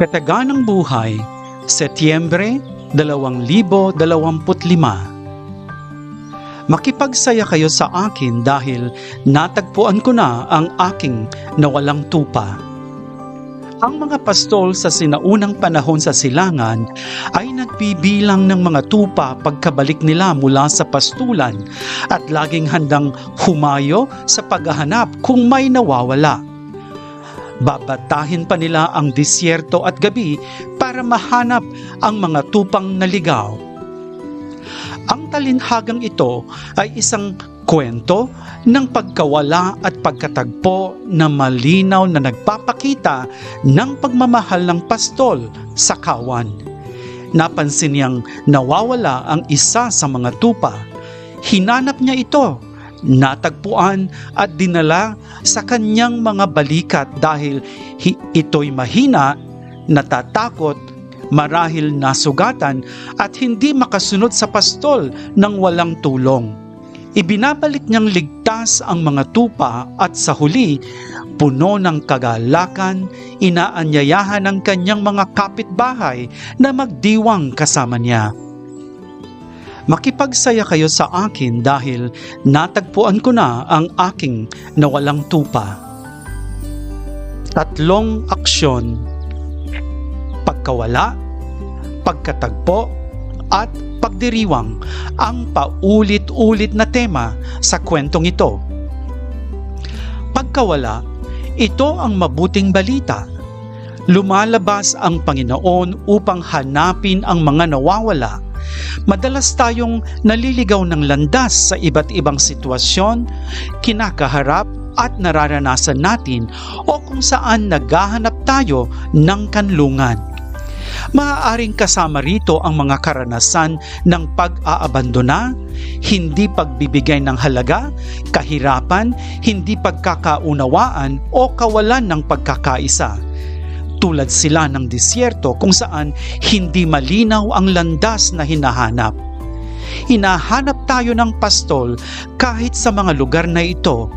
Kataganang Buhay, Setyembre 2025 Makipagsaya kayo sa akin dahil natagpuan ko na ang aking nawalang tupa. Ang mga pastol sa sinaunang panahon sa silangan ay nagbibilang ng mga tupa pagkabalik nila mula sa pastulan at laging handang humayo sa paghahanap kung may nawawala. Babatahin pa nila ang disyerto at gabi para mahanap ang mga tupang naligaw. Ang talinhagang ito ay isang kwento ng pagkawala at pagkatagpo na malinaw na nagpapakita ng pagmamahal ng pastol sa kawan. Napansin niyang nawawala ang isa sa mga tupa. Hinanap niya ito, natagpuan at dinala sa kanyang mga balikat dahil hi- ito'y mahina, natatakot, marahil nasugatan at hindi makasunod sa pastol ng walang tulong. Ibinabalik niyang ligtas ang mga tupa at sa huli, puno ng kagalakan, inaanyayahan ng kanyang mga kapitbahay na magdiwang kasama niya. Makipagsaya kayo sa akin dahil natagpuan ko na ang aking nawalang tupa. Tatlong aksyon pagkawala, pagkatagpo, at pagdiriwang ang paulit-ulit na tema sa kwentong ito. Pagkawala, ito ang mabuting balita. Lumalabas ang Panginoon upang hanapin ang mga nawawala. Madalas tayong naliligaw ng landas sa iba't ibang sitwasyon, kinakaharap at nararanasan natin o kung saan naghahanap tayo ng kanlungan. Maaaring kasama rito ang mga karanasan ng pag-aabandona, hindi pagbibigay ng halaga, kahirapan, hindi pagkakaunawaan o kawalan ng pagkakaisa. Tulad sila ng disyerto kung saan hindi malinaw ang landas na hinahanap. Hinahanap tayo ng pastol kahit sa mga lugar na ito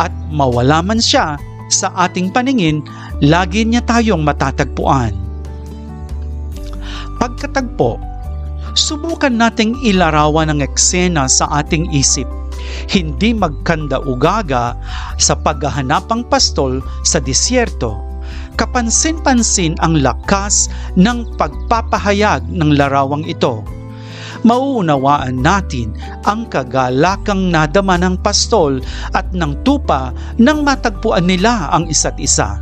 at mawala man siya sa ating paningin, lagi niya tayong matatagpuan. Pagkatagpo, subukan nating ilarawan ang eksena sa ating isip. Hindi magkanda-ugaga sa paghahanapang pastol sa disyerto. Kapansin-pansin ang lakas ng pagpapahayag ng larawang ito. Mauunawaan natin ang kagalakang nadama ng pastol at ng tupa nang matagpuan nila ang isa't isa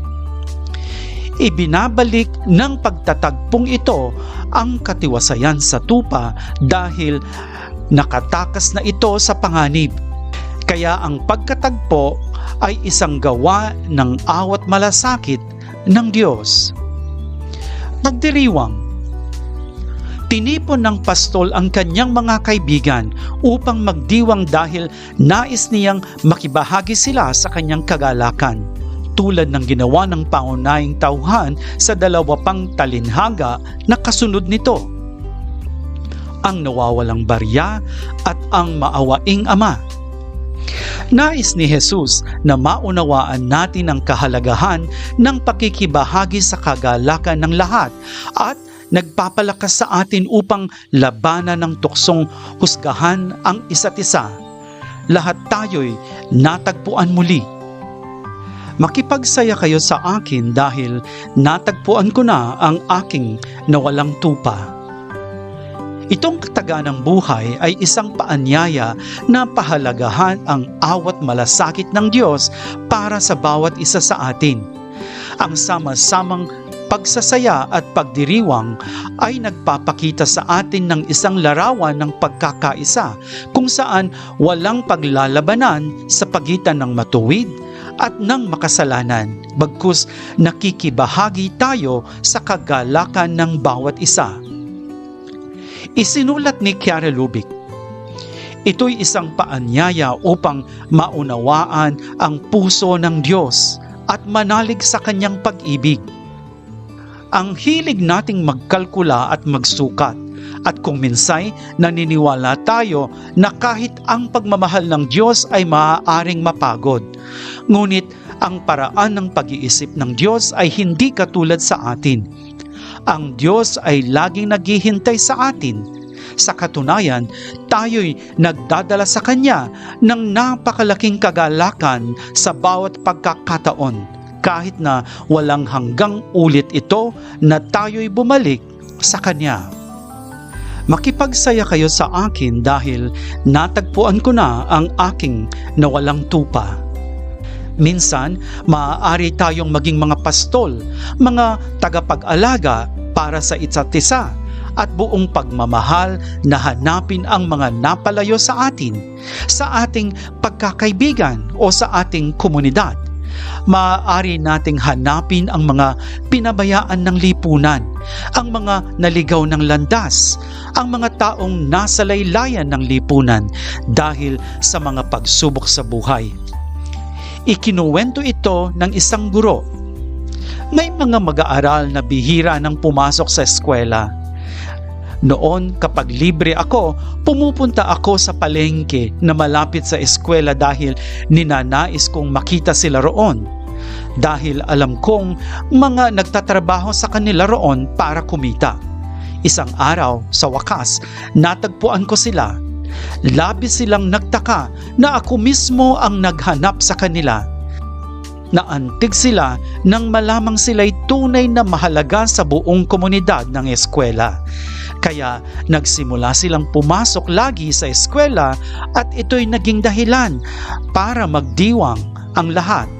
ibinabalik ng pagtatagpong ito ang katiwasayan sa tupa dahil nakatakas na ito sa panganib. Kaya ang pagkatagpo ay isang gawa ng awat malasakit ng Diyos. Pagdiriwang Tinipon ng pastol ang kanyang mga kaibigan upang magdiwang dahil nais niyang makibahagi sila sa kanyang kagalakan tulad ng ginawa ng pangunahing tauhan sa dalawa pang talinhaga na kasunod nito. Ang nawawalang barya at ang maawaing ama. Nais ni Jesus na maunawaan natin ang kahalagahan ng pakikibahagi sa kagalakan ng lahat at nagpapalakas sa atin upang labanan ng tuksong husgahan ang isa't isa. Lahat tayo'y natagpuan muli Makipagsaya kayo sa akin dahil natagpuan ko na ang aking nawalang tupa. Itong kataganang buhay ay isang paanyaya na pahalagahan ang awat malasakit ng Diyos para sa bawat isa sa atin. Ang sama-samang pagsasaya at pagdiriwang ay nagpapakita sa atin ng isang larawan ng pagkakaisa kung saan walang paglalabanan sa pagitan ng matuwid at ng makasalanan, bagkus nakikibahagi tayo sa kagalakan ng bawat isa. Isinulat ni Chiara Lubick, Ito'y isang paanyaya upang maunawaan ang puso ng Diyos at manalig sa kanyang pag-ibig. Ang hilig nating magkalkula at magsukat at kung minsay naniniwala tayo na kahit ang pagmamahal ng Diyos ay maaaring mapagod. Ngunit Ang paraan ng pag-iisip ng Diyos ay hindi katulad sa atin. Ang Diyos ay laging naghihintay sa atin. Sa katunayan, tayo'y nagdadala sa Kanya ng napakalaking kagalakan sa bawat pagkakataon kahit na walang hanggang ulit ito na tayo'y bumalik sa Kanya. Makipagsaya kayo sa akin dahil natagpuan ko na ang aking nawalang tupa. Minsan, maaari tayong maging mga pastol, mga tagapag-alaga para sa isa't isa at buong pagmamahal na hanapin ang mga napalayo sa atin, sa ating pagkakaibigan o sa ating komunidad. Maaari nating hanapin ang mga pinabayaan ng lipunan, ang mga naligaw ng landas, ang mga taong nasa laylayan ng lipunan dahil sa mga pagsubok sa buhay. Ikinuwento ito ng isang guro. May mga mag-aaral na bihira nang pumasok sa eskwela. Noon kapag libre ako, pumupunta ako sa palengke na malapit sa eskwela dahil ninanais kong makita sila roon. Dahil alam kong mga nagtatrabaho sa kanila roon para kumita. Isang araw, sa wakas, natagpuan ko sila. Labis silang nagtaka na ako mismo ang naghanap sa kanila. Naantig sila nang malamang sila'y tunay na mahalaga sa buong komunidad ng eskwela. Kaya nagsimula silang pumasok lagi sa eskwela at ito'y naging dahilan para magdiwang ang lahat